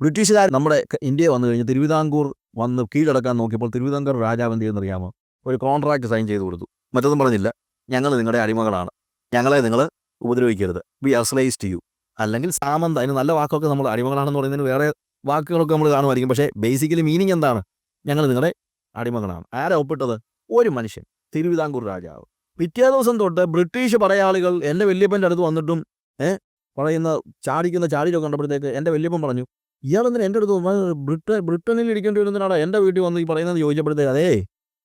ബ്രിട്ടീഷുകാർ നമ്മുടെ ഇന്ത്യ വന്നു കഴിഞ്ഞ് തിരുവിതാംകൂർ വന്ന് കീഴടക്കാൻ നോക്കിയപ്പോൾ തിരുവിതാംകൂർ രാജാവ് എന്ത് ചെയ്യുന്നറിയാമോ ഒരു കോൺട്രാക്ട് സൈൻ ചെയ്ത് കൊടുത്തു. മറ്റൊന്നും പറഞ്ഞില്ല. ഞങ്ങൾ നിങ്ങളുടെ അടിമകളാണ്. ഞങ്ങളെ നിങ്ങൾ ഉപദ്രവിക്കരുത്. വി അസ്ലൈസ് സ്ലേസ് ടു യു അല്ലെങ്കിൽ സാമന്ത അതിന് നല്ല വാക്കൊക്കെ നമ്മൾ അടിമകളാണെന്ന് പറയുന്നതിന് വേറെ വാക്കുകളൊക്കെ നമ്മൾ കാണുമായിരിക്കും. പക്ഷേ ബേസിക്കലി മീനിങ് എന്താണ്? ഞങ്ങൾ നിങ്ങളുടെ അടിമകളാണ്. ആരാ ഒപ്പിട്ടത്? ഒരു മനുഷ്യൻ. തിരുവിതാംകൂർ രാജാവ്. പിറ്റേ ദിവസം തൊട്ട് ബ്രിട്ടീഷ് പടയാളികൾ എന്റെ വല്യപ്പന്റെ അടുത്ത് വന്നിട്ടും ഏഹ് പറയുന്ന ചാടിക്കുന്ന ചാടിയിലൊക്കെ കണ്ടപ്പോഴത്തേക്ക് എന്റെ വല്യപ്പൻ പറഞ്ഞു ഇയാളെന്തിനാ എന്റെ അടുത്ത് വന്ന് ബ്രിട്ടൻ ബ്രിട്ടനിൽ ഇരിക്കേണ്ടി വരുന്നതിനാണ് എന്റെ വീട്ടിൽ വന്ന് ഈ പറയുന്നത് ചോദിച്ചപ്പോഴത്തേക്ക് അതേ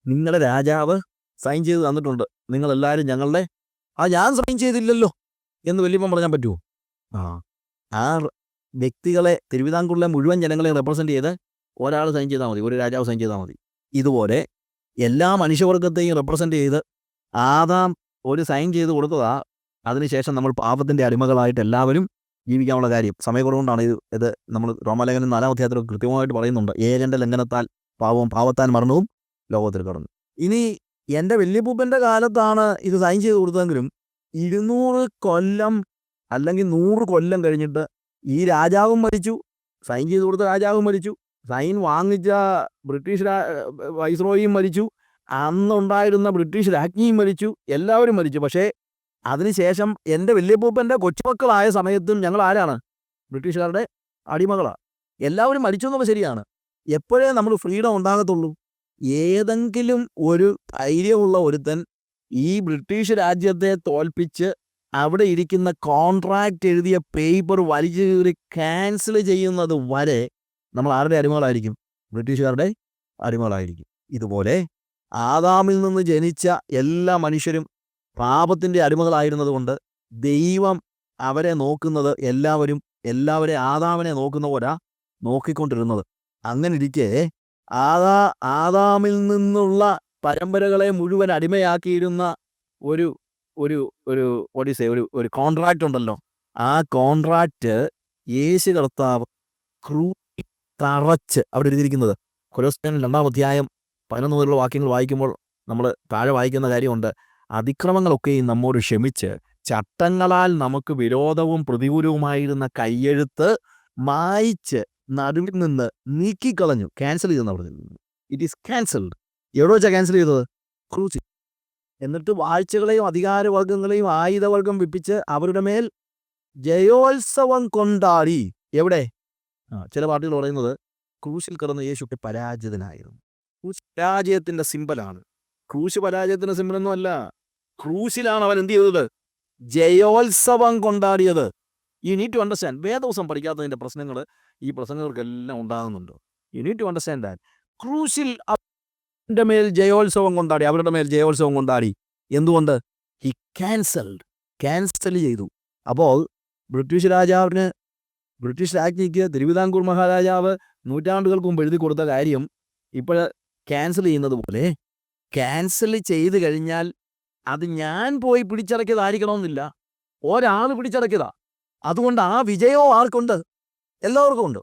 നിങ്ങളുടെ രാജാവ് സൈൻ ചെയ്ത് തന്നിട്ടുണ്ട്. നിങ്ങളെല്ലാവരും ഞങ്ങളുടെ ആ ഞാൻ സൈൻ ചെയ്തില്ലല്ലോ എന്ന് വലിയപ്പം പറയാൻ പറ്റുമോ? ആ ആ വ്യക്തികളെ തിരുവിതാംകൂറിലെ മുഴുവൻ ജനങ്ങളെ റെപ്രസെന്റ് ചെയ്ത് ഒരാൾ സൈൻ ചെയ്താൽ മതി ഒരു രാജാവ് സൈൻ ചെയ്താൽ മതി. ഇതുപോലെ എല്ലാ മനുഷ്യവർഗത്തെയും റെപ്രസെന്റ് ചെയ്ത് ആദാം ഒരു സൈൻ ചെയ്ത് കൊടുത്തതാ. അതിനുശേഷം നമ്മൾ പാപത്തിന്റെ അടിമകളായിട്ട് എല്ലാവരും ജീവിക്കാനുള്ള കാര്യം. സമയക്കുറവുകൊണ്ടാണ് ഇത് ഇത് നമ്മൾ റോമാലേഖനം നാലാം അധ്യായത്തിൽ കൃത്യമായിട്ട് പറയുന്നുണ്ട്. ഏകന്റെ ലംഘനത്താൽ പാവവും പാവത്താൻ മരണവും ലോകത്തിൽ കടന്നു. ഇനി എന്റെ വല്യപ്പൂപ്പന്റെ കാലത്താണ് ഇത് സൈൻ ചെയ്ത് കൊടുത്തതെങ്കിലും ഇരുന്നൂറ് കൊല്ലം അല്ലെങ്കിൽ നൂറ് കൊല്ലം കഴിഞ്ഞിട്ട് ഈ രാജാവും മരിച്ചു. സൈൻ ചെയ്ത് കൊടുത്ത രാജാവും മരിച്ചു. സൈൻ വാങ്ങിച്ച ബ്രിട്ടീഷ് രാ വൈസ്രോയിയും മരിച്ചു. അന്നുണ്ടായിരുന്ന ബ്രിട്ടീഷ് രാജ്ഞിയും മരിച്ചു. എല്ലാവരും മരിച്ചു. പക്ഷേ അതിനുശേഷം എന്റെ വല്യപ്പൂപ്പന്റെ കൊച്ചുമക്കളായ സമയത്തും ഞങ്ങൾ ആരാണ്? ബ്രിട്ടീഷുകാരുടെ അടിമകളാണ് എല്ലാവരും മരിച്ചു എന്നുള്ളത് ശരിയാണ്. എപ്പോഴേ നമ്മൾ ഫ്രീഡം ഉണ്ടാകത്തുള്ളൂ? ഏതെങ്കിലും ഒരു ധൈര്യമുള്ള ഒരുത്തൻ ഈ ബ്രിട്ടീഷ് രാജ്യത്തെ തോൽപ്പിച്ച് അവിടെ ഇരിക്കുന്ന കോൺട്രാക്റ്റ് എഴുതിയ പേപ്പർ വലിച്ചു കീറി ക്യാൻസൽ ചെയ്യുന്നത് വരെ നമ്മൾ ആരുടെ അടിമകളായിരിക്കും? ബ്രിട്ടീഷുകാരുടെ അടിമകളായിരിക്കും. ഇതുപോലെ ആദാമിൽ നിന്ന് ജനിച്ച എല്ലാ മനുഷ്യരും പാപത്തിന്റെ അടിമകളായിരുന്നതുകൊണ്ട് ദൈവം അവരെ നോക്കുന്നത് എല്ലാവരും എല്ലാവരെ ആദാമിനെ നോക്കുന്ന പോലെ നോക്കിക്കൊണ്ടിരുന്നത്. അങ്ങനെ ഇരിക്കെ ആദാ ആദാമിൽ നിന്നുള്ള പരമ്പരകളെ മുഴുവൻ അടിമയാക്കിയിരുന്ന ഒരു ഒരു ഒരു ഒഡീസേ ഒരു ഒരു കോൺട്രാക്റ്റ് ഉണ്ടല്ലോ. ആ കോൺട്രാക്റ്റ് യേശു കർത്താവ് ക്രൂ തറച്ച് അവിടെ എഴുതിയിരിക്കുന്നത്. കൊലോസ്യൻ രണ്ടാം അധ്യായം പതിനൊന്ന് മുതലുള്ള വാക്യങ്ങൾ വായിക്കുമ്പോൾ നമ്മൾ താഴെ വായിക്കുന്ന കാര്യമുണ്ട്. അതിക്രമങ്ങളൊക്കെയും നമ്മോട് ക്ഷമിച്ച് ചട്ടങ്ങളാൽ നമുക്ക് വിരോധവും പ്രതികൂലവുമായിരുന്ന കയ്യെഴുത്ത് മായിച്ച് നടുവിൽ നിന്ന് നീക്കിക്കളഞ്ഞു. ക്യാൻസൽ ചെയ്തെന്ന് പറഞ്ഞു ഇറ്റ് ഈസ് ക്യാൻസൽഡ് എവിടെ വെച്ചാണ് ക്യാൻസൽ ചെയ്തത്? ക്രൂസി എന്നിട്ട് വാഴ്ചകളെയും അധികാരവർഗങ്ങളെയും ആയുധവർഗം വിപ്പിച്ച് അവരുടെ മേൽ ജയോത്സവം കൊണ്ടാടി. എവിടെ? ആ ചില പാർട്ടികൾ പറയുന്നത് ക്രൂശിൽ കിടന്ന യേശു പരാജിതനായിരുന്നു. ക്രൂശ് പരാജയത്തിന്റെ സിമ്പലാണ് ക്രൂശ് പരാജയത്തിന്റെ സിമ്പിളൊന്നും അല്ല ക്രൂശിലാണ് അവൻ എന്ത് ചെയ്തത്? ജയോത്സവം കൊണ്ടാടിയത്. യു നീഡ് ടു അണ്ടർസ്റ്റാൻഡ് വേദവസം പഠിക്കാത്തതിന്റെ പ്രശ്നങ്ങൾ ഈ പ്രസംഗങ്ങൾക്കെല്ലാം ഉണ്ടാകുന്നുണ്ട്. You need to understand that ക്രൂശിൽ അവന്റെ മേൽ ജയോത്സവം കൊണ്ടാടി. അവരുടെ മേൽ ജയോത്സവം കൊണ്ടാടി. എന്തുകൊണ്ട്? ഹി ക്യാൻസൽഡ് ക്യാൻസൽ ചെയ്തു. അപ്പോൾ ബ്രിട്ടീഷ് രാജാവിന് ബ്രിട്ടീഷ് രാജ്ഞിക്ക് തിരുവിതാംകൂർ മഹാരാജാവ് നൂറ്റാണ്ടുകൾക്ക് മുമ്പ് എഴുതി കൊടുത്ത കാര്യം ഇപ്പോൾ ക്യാൻസൽ ചെയ്യുന്നത് പോലെ ക്യാൻസൽ ചെയ്ത് കഴിഞ്ഞാൽ അത് ഞാൻ പോയി പിടിച്ചടക്കിയതായിരിക്കണമെന്നില്ല. ഒരാൾ പിടിച്ചടക്കിയതാ. അതുകൊണ്ട് ആ വിജയവും ആർക്കുണ്ട്? എല്ലാവർക്കും ഉണ്ട്.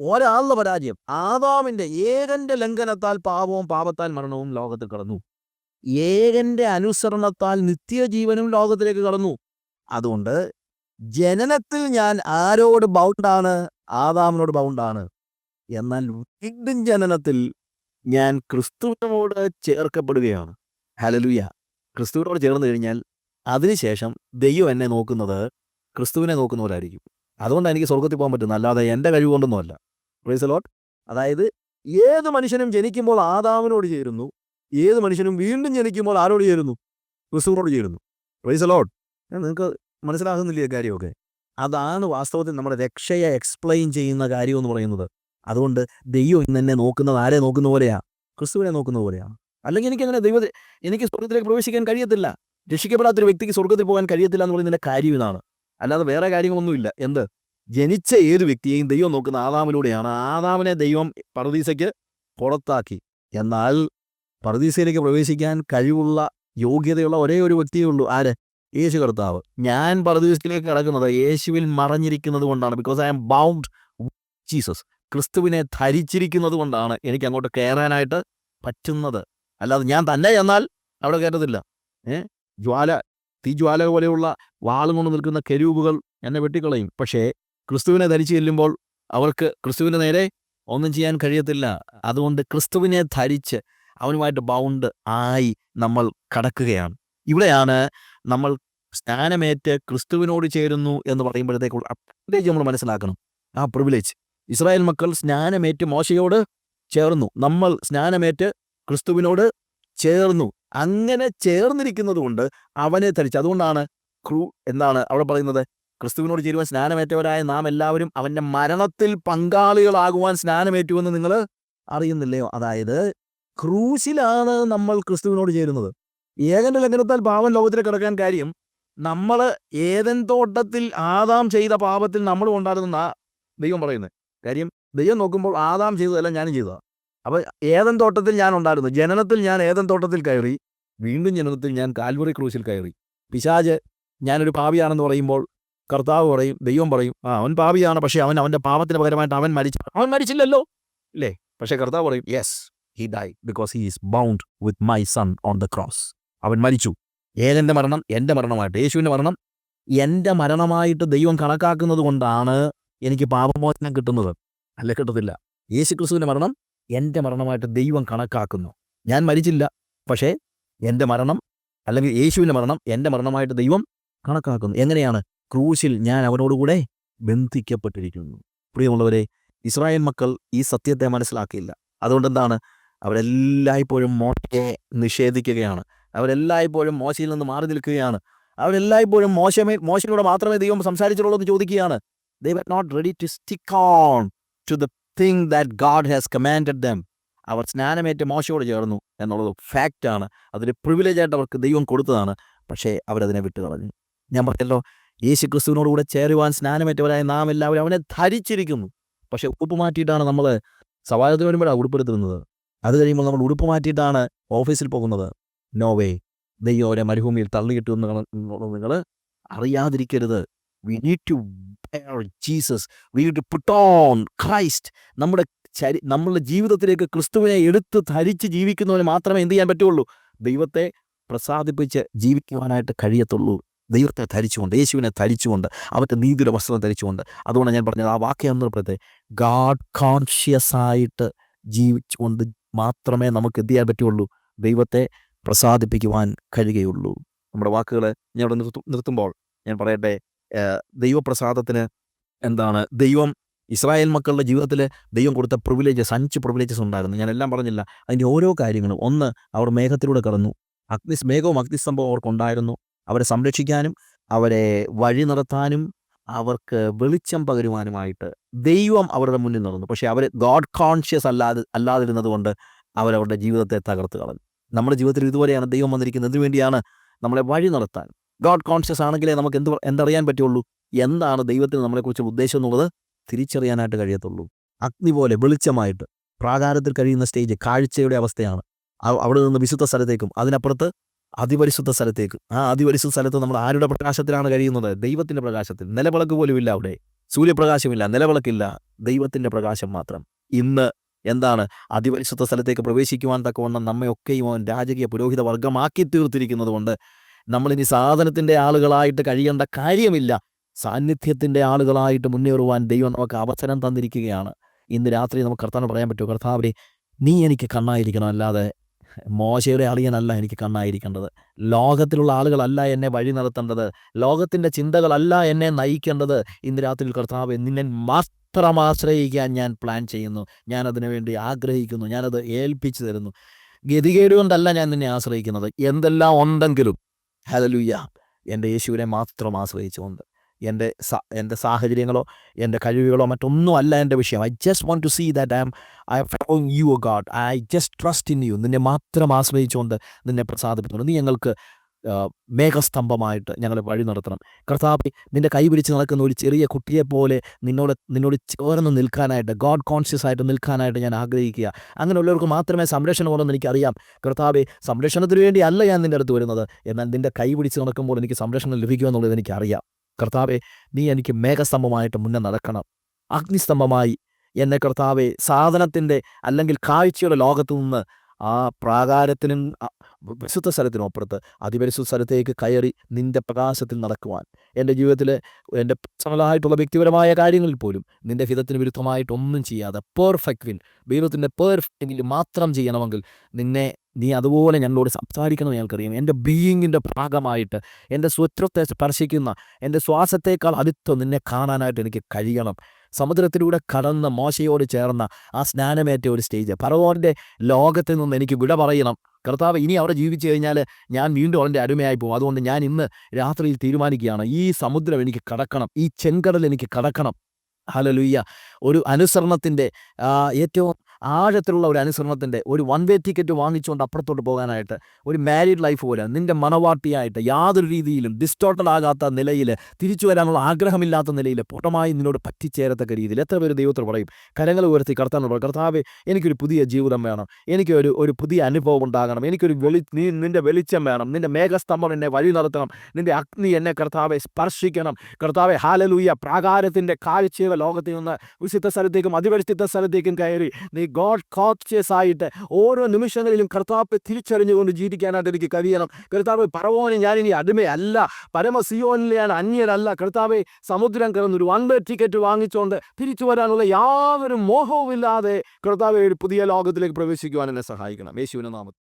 ഒരാളുടെ പരാജയം. ആദാമിന്റെ ഏകന്റെ ലംഘനത്താൽ പാപവും പാപത്താൽ മരണവും ലോകത്തിൽ കടന്നു. ഏകന്റെ അനുസരണത്താൽ നിത്യജീവനും ലോകത്തിലേക്ക് കടന്നു. അതുകൊണ്ട് ജനനത്തിൽ ഞാൻ ആരോട് ബൗണ്ടാണ് ആദാമിനോട് ബൗണ്ടാണ് എന്നാൽ വീണ്ടും ജനനത്തിൽ ഞാൻ ക്രിസ്തുവിനോട് ചേർക്കപ്പെടുകയാണ്. ഹലലുയ ക്രിസ്തുവിനോട് ചേർന്ന് കഴിഞ്ഞാൽ അതിനുശേഷം ദൈവം എന്നെ നോക്കുന്നത് ക്രിസ്തുവിനെ നോക്കുന്ന നോക്കുന്നവരായിരിക്കും അതുകൊണ്ട് എനിക്ക് സ്വർഗത്തിൽ പോകാൻ പറ്റുന്നത്. അല്ലാതെ എന്റെ കഴിവുകൊണ്ടൊന്നുമല്ല. പ്രൈസ് ലോട്ട് അതായത് ഏത് മനുഷ്യനും ജനിക്കുമ്പോൾ ആദാവിനോട് ചേരുന്നു. ഏത് മനുഷ്യനും വീണ്ടും ജനിക്കുമ്പോൾ ആരോട് ചേരുന്നു? ക്രിസ്തുവിനോട് ചേരുന്നു. പ്രൈസ് ലോട്ട് നിങ്ങൾക്ക് മനസ്സിലാകുന്നില്ല കാര്യമൊക്കെ? അതാണ് വാസ്തവത്തിൽ നമ്മുടെ രക്ഷയെ എക്സ്പ്ലെയിൻ ചെയ്യുന്ന കാര്യം എന്ന് പറയുന്നത്. അതുകൊണ്ട് ദൈവം ഇന്ന് എന്നെ നോക്കുന്നത് ആരെ നോക്കുന്ന പോലെയാണ് ക്രിസ്തുവിനെ നോക്കുന്ന പോലെയാണ് അല്ലെങ്കിൽ എനിക്ക് അങ്ങനെ ദൈവത്തെ എനിക്ക് സ്വർഗത്തിലേക്ക് പ്രവേശിക്കാൻ കഴിയത്തില്ല. രക്ഷിക്കപ്പെടാത്തൊരു വ്യക്തിക്ക് സ്വർഗത്തിൽ പോകാൻ കഴിയത്തില്ല എന്ന് പറയുന്നതിന്റെ കാര്യം ഇതാണ്. അല്ലാതെ വേറെ കാര്യങ്ങളൊന്നുമില്ല. എന്ത്? ജനിച്ച ഏത് വ്യക്തിയെയും ദൈവം നോക്കുന്ന ആദാമിലൂടെയാണ്. ആദാമിനെ ദൈവം പർദീസയ്ക്ക് പുറത്താക്കി. എന്നാൽ പർദീസയിലേക്ക് പ്രവേശിക്കാൻ കഴിവുള്ള യോഗ്യതയുള്ള ഒരേ ഒരു വ്യക്തിയേ ഉള്ളൂ. ആര്? യേശു കർത്താവ്. ഞാൻ പർദീസയിലേക്ക് കിടക്കുന്നത് യേശുവിൽ മറഞ്ഞിരിക്കുന്നത് കൊണ്ടാണ്. Because I am bound Jesus ക്രിസ്തുവിനെ ധരിച്ചിരിക്കുന്നത് കൊണ്ടാണ് എനിക്ക് അങ്ങോട്ട് കയറാനായിട്ട് പറ്റുന്നത്. അല്ലാതെ ഞാൻ തന്നെ ചെന്നാൽ അവിടെ കയറത്തില്ല ഏ? ജ്വാല തീജ്വാല പോലെയുള്ള വാളും കൊണ്ട് നിൽക്കുന്ന കെരൂപുകൾ എന്നെ വെട്ടിക്കളയും. പക്ഷേ ക്രിസ്തുവിനെ ധരിച്ചു ചെല്ലുമ്പോൾ അവർക്ക് ക്രിസ്തുവിന് നേരെ ഒന്നും ചെയ്യാൻ കഴിയത്തില്ല. അതുകൊണ്ട് ക്രിസ്തുവിനെ ധരിച്ച് അവനുമായിട്ട് ബൗണ്ട് ആയി നമ്മൾ കടക്കുകയാണ്. ഇവിടെയാണ് നമ്മൾ സ്നാനമേറ്റ് ക്രിസ്തുവിനോട് ചേരുന്നു എന്ന് പറയുമ്പോഴത്തേക്കുള്ള പ്രിവിലേജ് നമ്മൾ മനസ്സിലാക്കണം. ആ പ്രിവിലേജ് ഇസ്രായേൽ മക്കൾ സ്നാനമേറ്റ് മോശയോട് ചേർന്നു. നമ്മൾ സ്നാനമേറ്റ് ക്രിസ്തുവിനോട് ചേർന്നു. അങ്ങനെ ചേർന്നിരിക്കുന്നത് കൊണ്ട് അവനെ ധരിച്ചു. അതുകൊണ്ടാണ് ക്രൂ എന്താണ് അവിടെ പറയുന്നത്. ക്രിസ്തുവിനോട് ചേരുവാൻ സ്നാനമേറ്റവരായ നാം എല്ലാവരും അവന്റെ മരണത്തിൽ പങ്കാളികളാകുവാൻ സ്നാനമേറ്റുവെന്ന് നിങ്ങൾ അറിയുന്നില്ലയോ? അതായത് ക്രൂശിലാണ് നമ്മൾ ക്രിസ്തുവിനോട് ചേരുന്നത്. ഏകന്റെ ലംഘനത്താൽ പാവം ലോകത്തിൽ കിടക്കാൻ കാര്യം നമ്മൾ ഏതൻ തോട്ടത്തിൽ ആദാം ചെയ്ത പാപത്തിൽ നമ്മൾ ഉണ്ടായിരുന്ന ദൈവം പറയുന്നത്. കാര്യം ദൈവം നോക്കുമ്പോൾ ആദാം ചെയ്തതെല്ലാം ഞാനും ചെയ്തതാണ് അപ്പോൾ ഏതൻ തോട്ടത്തിൽ ഞാൻ ഉണ്ടായിരുന്നു. ജനനത്തിൽ ഞാൻ ഏതൻ തോട്ടത്തിൽ കയറി വീണ്ടും ജനനത്തിൽ ഞാൻ കാൽവറി ക്രൂശിൽ കയറി. പിശാജ് ഞാനൊരു പാവിയാണെന്ന് പറയുമ്പോൾ കർത്താവ് പറയും ദൈവം പറയും ആ അവൻ പാപിയാണ് പക്ഷേ അവൻ അവന്റെ പാപത്തിന് പകരമായിട്ട് അവൻ മരിച്ചു അവൻ മരിച്ചില്ലല്ലോ. ഇല്ലേ പക്ഷേ കർത്താവ് പറയും yes he die because he is bound with my son on the cross അവൻ മരിച്ചു. ഏതെന്റെ മരണം എന്റെ മരണമായിട്ട് യേശുവിന്റെ മരണം. എന്റെ മരണമായിട്ട് ദൈവം കണക്കാക്കുന്നത് കൊണ്ടാണ് എനിക്ക് പാപമോചനം കിട്ടുന്നത്. അല്ല കിട്ടത്തില്ല. യേശു ക്രിസ്തുവിന്റെ മരണം എന്റെ മരണമായിട്ട് ദൈവം കണക്കാക്കുന്നു. ഞാൻ മരിച്ചില്ല പക്ഷേ എന്റെ മരണം അല്ലെങ്കിൽ യേശുവിന്റെ മരണം എന്റെ മരണമായിട്ട് ദൈവം കണക്കാക്കുന്നു. എങ്ങനെയാണ്? ക്രൂശിൽ ഞാൻ അവനോടുകൂടെ ബന്ധിക്കപ്പെട്ടിരിക്കുന്നു. പ്രിയമുള്ളവരെ ഇസ്രായേൽ മക്കൾ ഈ സത്യത്തെ മനസ്സിലാക്കിയില്ല. അതുകൊണ്ട് എന്താണ് അവരെല്ലായ്പ്പോഴും മോശയെ നിഷേധിക്കുകയാണ്. അവരെല്ലായ്പ്പോഴും മോശയിൽ നിന്ന് മാറി നിൽക്കുകയാണ്. അവരെല്ലായ്പ്പോഴും മോശമേ മോശയിലൂടെ മാത്രമേ ദൈവം സംസാരിച്ചിട്ടുള്ളൂ എന്ന് ചോദിക്കുകയാണ്. They were not ready to stick on to the thing that God has commanded them അവർ സ്നാനമേറ്റ് മോശയോട് ചേർന്നു എന്നുള്ളത് ഫാക്റ്റാണ് അതൊരു പ്രിവിലേജായിട്ട് അവർക്ക് ദൈവം കൊടുത്തതാണ്. പക്ഷേ അവരതിനെ വിട്ടു കളഞ്ഞു. ഞാൻ പറഞ്ഞല്ലോ യേശു ക്രിസ്തുവിനോടുകൂടെ ചേരുവാൻ സ്നാനമേറ്റവരായ നാം എല്ലാവരും അവനെ ധരിച്ചിരിക്കുന്നു. പക്ഷെ ഉടുപ്പ് മാറ്റിയിട്ടാണ് നമ്മൾ സവാരത്തിന് വരുമ്പോഴാണ് ഉടുപ്പെടുത്തുന്നത്. അത് കഴിയുമ്പോൾ നമ്മൾ ഉടുപ്പ് മാറ്റിയിട്ടാണ് ഓഫീസിൽ പോകുന്നത്. നോ വേ ദൈവം അവരെ മരുഭൂമിയിൽ തള്ളിയിട്ടു എന്ന് നിങ്ങൾ അറിയാതിരിക്കരുത്. We need to Jesus we to put on Christ നമ്മുടെ ചരി നമ്മളുടെ ജീവിതത്തിലേക്ക് ക്രിസ്തുവിനെ എടുത്ത് ധരിച്ച് ജീവിക്കുന്നവന് മാത്രമേ എന്ത് ചെയ്യാൻ പറ്റുള്ളൂ? ദൈവത്തെ പ്രസാദിപ്പിച്ച് ജീവിക്കുവാനായിട്ട് കഴിയത്തുള്ളൂ. ദൈവത്തെ ധരിച്ചുകൊണ്ട് യേശുവിനെ ധരിച്ചുകൊണ്ട് അവന്റെ നീതിയുടെ വസ്ത്രം ധരിച്ചുകൊണ്ട്. അതുകൊണ്ട് ഞാൻ പറഞ്ഞത് ആ വാക്യം എന്ന് ഗാഡ് കോൺഷ്യസ് ആയിട്ട് ജീവിച്ചുകൊണ്ട് മാത്രമേ നമുക്ക് എന്ത് ചെയ്യാൻ പറ്റുള്ളൂ? ദൈവത്തെ പ്രസാദിപ്പിക്കുവാൻ കഴിയുകയുള്ളൂ. നമ്മുടെ വാക്കുകൾ ഞാൻ ഇവിടെ നിർത്തും നിർത്തുമ്പോൾ ഞാൻ പറയട്ടെ ദൈവപ്രസാദത്തിന് എന്താണ് ദൈവം ഇസ്രായേൽ മക്കളുടെ ജീവിതത്തിൽ ദൈവം കൊടുത്ത പ്രിവിലേജസ് അഞ്ച് പ്രിവിലേജസ് ഉണ്ടായിരുന്നു. ഞാൻ എല്ലാം പറഞ്ഞില്ല. അതിന്റെ ഓരോ കാര്യങ്ങളും. ഒന്ന് അവർ മേഘത്തിലൂടെ കടന്നു. അഗ്നി മേഘവും അഗ്നിസ്തംഭവും അവർക്കുണ്ടായിരുന്നു അവരെ സംരക്ഷിക്കാനും അവരെ വഴി നടത്താനും അവർക്ക് വെളിച്ചം പകരുവാനുമായിട്ട് ദൈവം അവരുടെ മുന്നിൽ നടന്നു. പക്ഷേ അവർ ഗോഡ് കോൺഷ്യസ് അല്ലാതെ അല്ലാതിരുന്നത് കൊണ്ട് അവരവരുടെ ജീവിതത്തെ തകർത്ത് കളഞ്ഞു. നമ്മുടെ ജീവിതത്തിൽ ഇതുപോലെയാണ് ദൈവം വന്നിരിക്കുന്നത് ഇതിനു വേണ്ടിയാണ് നമ്മളെ വഴി നടത്താൻ ഗോഡ് കോൺഷ്യസ് ആണെങ്കിലേ നമുക്ക് എന്ത് എന്തറിയാൻ പറ്റുള്ളൂ? എന്താണ് ദൈവത്തിന് നമ്മളെക്കുറിച്ച് ഉദ്ദേശം എന്നുള്ളത് തിരിച്ചറിയാനായിട്ട് കഴിയത്തുള്ളൂ. അഗ്നി പോലെ വെളിച്ചമായിട്ട് പ്രാകാരത്തിൽ കഴിയുന്ന സ്റ്റേജ് കാഴ്ചയുടെ അവസ്ഥയാണ്. അവിടെ നിന്ന് വിശുദ്ധ സ്ഥലത്തേക്കും അതിനപ്പുറത്ത് അതിപരിശുദ്ധ സ്ഥലത്തേക്ക്. ആ അതിപരിശുദ്ധ സ്ഥലത്ത് നമ്മൾ ആരുടെ പ്രകാശത്തിലാണ് കഴിയുന്നത്? ദൈവത്തിന്റെ പ്രകാശത്തിൽ. നിലവിളക്ക് പോലുമില്ല അവിടെ. സൂര്യപ്രകാശമില്ല നിലവിളക്കില്ല. ദൈവത്തിന്റെ പ്രകാശം മാത്രം. ഇന്ന് എന്താണ്? അതിപരിശുദ്ധ സ്ഥലത്തേക്ക് പ്രവേശിക്കുവാൻ തക്കവണ്ണം നമ്മയൊക്കെയും അവൻ രാജകീയ പുരോഹിത വർഗമാക്കി തീർത്തിരിക്കുന്നത് കൊണ്ട് നമ്മളിനി സാധനത്തിന്റെ ആളുകളായിട്ട് കഴിയേണ്ട കാര്യമില്ല. സാന്നിധ്യത്തിന്റെ ആളുകളായിട്ട് മുന്നേറുവാൻ ദൈവം നമുക്ക് അവസരം തന്നിരിക്കുകയാണ്. ഇന്ന് രാത്രി നമുക്ക് കർത്താവിന് പറയാൻ പറ്റുമോ? കർത്താവിനെ നീ എനിക്ക് കണ്ണായിരിക്കണം അല്ലാതെ മോശയുടെ അളിയനല്ല എനിക്ക് കണ്ണായിരിക്കേണ്ടത്. ലോകത്തിലുള്ള ആളുകളല്ല എന്നെ വഴി നടത്തേണ്ടത്. ലോകത്തിന്റെ ചിന്തകളല്ല എന്നെ നയിക്കേണ്ടത്. ഇന്ന് രാത്രി കർത്താവ് നിന്നെ മാത്രം ആശ്രയിക്കാൻ ഞാൻ പ്ലാൻ ചെയ്യുന്നു. ഞാൻ അതിനു വേണ്ടി ആഗ്രഹിക്കുന്നു. ഞാനത് ഏൽപ്പിച്ചു തരുന്നു. ഗതികേട് കൊണ്ടല്ല ഞാൻ നിന്നെ ആശ്രയിക്കുന്നത്. എന്തെല്ലാം ഉണ്ടെങ്കിലും ഹലലുയ്യ എന്റെ യേശുവിനെ മാത്രം ആശ്രയിച്ചുകൊണ്ട്. എന്റെ എന്റെ സാഹചര്യങ്ങളോ എന്റെ കഴിവുകളോ മറ്റൊന്നും അല്ല എന്റെ വിഷയം. I just want to see that I am I following you God I just trust in you നിന്നെ മാത്രം ആശ്രയിച്ചുകൊണ്ട് നിന്നെ പ്രസാദിപ്പിക്കുന്നു നീ ഞങ്ങൾക്ക് മേഘസ്തംഭമായിട്ട് ഞങ്ങളെ വഴി നടത്തണം. കർത്താവ് നിന്റെ കൈ പിടിച്ച് നടക്കുന്ന ഒരു ചെറിയ കുട്ടിയെ പോലെ നിന്നോട് നിന്നോട് ചേർന്ന് നിൽക്കാനായിട്ട് ഗോഡ് കോൺഷ്യസ് ആയിട്ട് നിൽക്കാനായിട്ട് ഞാൻ ആഗ്രഹിക്കുക. അങ്ങനെയുള്ളവർക്ക് മാത്രമേ സംരക്ഷണം ഉള്ളതെന്ന് എനിക്കറിയാം. കർത്താവ് സംരക്ഷണത്തിന് വേണ്ടി അല്ല ഞാൻ നിന്റെ അടുത്ത് വരുന്നത്. എന്നാൽ നിന്റെ കൈ പിടിച്ച് നടക്കുമ്പോൾ എനിക്ക് സംരക്ഷണം ലഭിക്കുമെന്നുള്ളത് എനിക്കറിയാം. കർത്താവെ നീ എനിക്ക് മേഘസ്തംഭമായിട്ട് മുന്നേ നടക്കണം. അഗ്നിസ്തംഭമായി എന്നെ കർത്താവെ സാധനത്തിന്റെ അല്ലെങ്കിൽ കാഴ്ചയുടെ ലോകത്തു നിന്ന് ആ പ്രാകാരത്തിനും വിശുദ്ധ സ്ഥലത്തിനും അപ്പുറത്ത് അതിപരിശുദ്ധ സ്ഥലത്തേക്ക് കയറി നിന്റെ പ്രകാശത്തിൽ നടക്കുവാൻ. എന്റെ ജീവിതത്തിൽ എന്റെ പേഴ്സണലായിട്ടുള്ള വ്യക്തിപരമായ കാര്യങ്ങളിൽ പോലും നിന്റെ ഹിതത്തിന് വിരുദ്ധമായിട്ടൊന്നും ചെയ്യാതെ പെർഫെക്റ്റ് വിൻ ദൈവത്തിന്റെ പെർഫെക്റ്റ് മാത്രം ചെയ്യണമെങ്കിൽ നിന്നെ നീ അതുപോലെ ഞങ്ങളോട് സംസാരിക്കണം ഞങ്ങൾക്കറിയാം. എന്റെ ബീയിങ്ങിന്റെ ഭാഗമായിട്ട് എന്റെ സ്വത്വത്തെ സ്പർശിക്കുന്ന എന്റെ ശ്വാസത്തേക്കാൾ അടുത്ത് നിന്നെ കാണാനായിട്ട് എനിക്ക് കഴിയണം. സമുദ്രത്തിലൂടെ കടന്ന് മോശയോട് ചേർന്ന ആ സ്നാനമേറ്റ ഒരു സ്റ്റേജ് പറവോന്റെ ലോകത്തിൽ നിന്ന് എനിക്ക് വിട പറയണം. കർത്താവ് ഇനി അവിടെ ജീവിച്ചു കഴിഞ്ഞാൽ ഞാൻ വീണ്ടും അവന്റെ അടിമയായി പോകും. അതുകൊണ്ട് ഞാൻ ഇന്ന് രാത്രിയിൽ തീരുമാനിക്കുകയാണ്. ഈ സമുദ്രം എനിക്ക് കടക്കണം. ഈ ചെങ്കടൽ എനിക്ക് കടക്കണം. ഹലലുയ്യ ഒരു അനുസരണത്തിന്റെ ഏറ്റവും ആഴത്തിലുള്ള ഒരു അനുസരണത്തിന്റെ ഒരു വൺ വേ ടിക്കറ്റ് വാങ്ങിച്ചുകൊണ്ട് അപ്പുറത്തോട്ട് പോകാനായിട്ട് ഒരു മാരീഡ് ലൈഫ് പോലെ നിന്റെ മനവാട്ടിയായിട്ട് യാതൊരു രീതിയിലും ഡിസ്റ്റോർട്ടഡ് ആകാത്ത നിലയിൽ തിരിച്ചു വരാനുള്ള ആഗ്രഹമില്ലാത്ത നിലയിൽ പൂർണമായി നിന്നോട് പറ്റിച്ചേരത്തക്ക രീതിയിൽ എത്ര പേര് ദൈവത്തിൽ പറയും? കരങ്ങൾ ഉയർത്തി പറയും കർത്താവ് എനിക്കൊരു പുതിയ ജീവിതം വേണം. എനിക്കൊരു ഒരു പുതിയ അനുഭവം ഉണ്ടാകണം. എനിക്കൊരു വെളി നീ നിന്റെ വെളിച്ചം വേണം. നിന്റെ മേഘസ്തംഭം എന്നെ വഴി നടത്തണം. നിന്റെ അഗ്നി എന്നെ കർത്താവെ സ്പർശിക്കണം. കർത്താവെ ഹാലലൂയ പ്രാകാരത്തിന്റെ കാഴ്ചയുടെ ലോകത്തിൽ നിന്ന് വിശുദ്ധ സ്ഥലത്തേക്കും അതിപരിശുദ്ധ സ്ഥലത്തേക്കും കയറി നീ ഗോഡ് കോൺഷ്യസ് ആയിട്ട് ഓരോ നിമിഷങ്ങളിലും കർത്താപ്പ് തിരിച്ചറിഞ്ഞുകൊണ്ട് ജീവിക്കാനായിട്ട് എനിക്ക് കഴിയണം. കർത്താവ് പറവോനെ ഞാനിനി അടിമയല്ല. പരമസിയോനിൽ ഞാൻ അന്യരല്ല. കർത്താവെ സമുദ്രം കടന്നൊരു വൺ വേ ടിക്കറ്റ് വാങ്ങിച്ചുകൊണ്ട് തിരിച്ചു വരാനുള്ള യാതൊരു മോഹവുമില്ലാതെ കർത്താവെ ഒരു പുതിയ ലോകത്തിലേക്ക് പ്രവേശിക്കുവാൻ എന്നെ സഹായിക്കണം. യേശുവിനെ നാമത്തിൽ.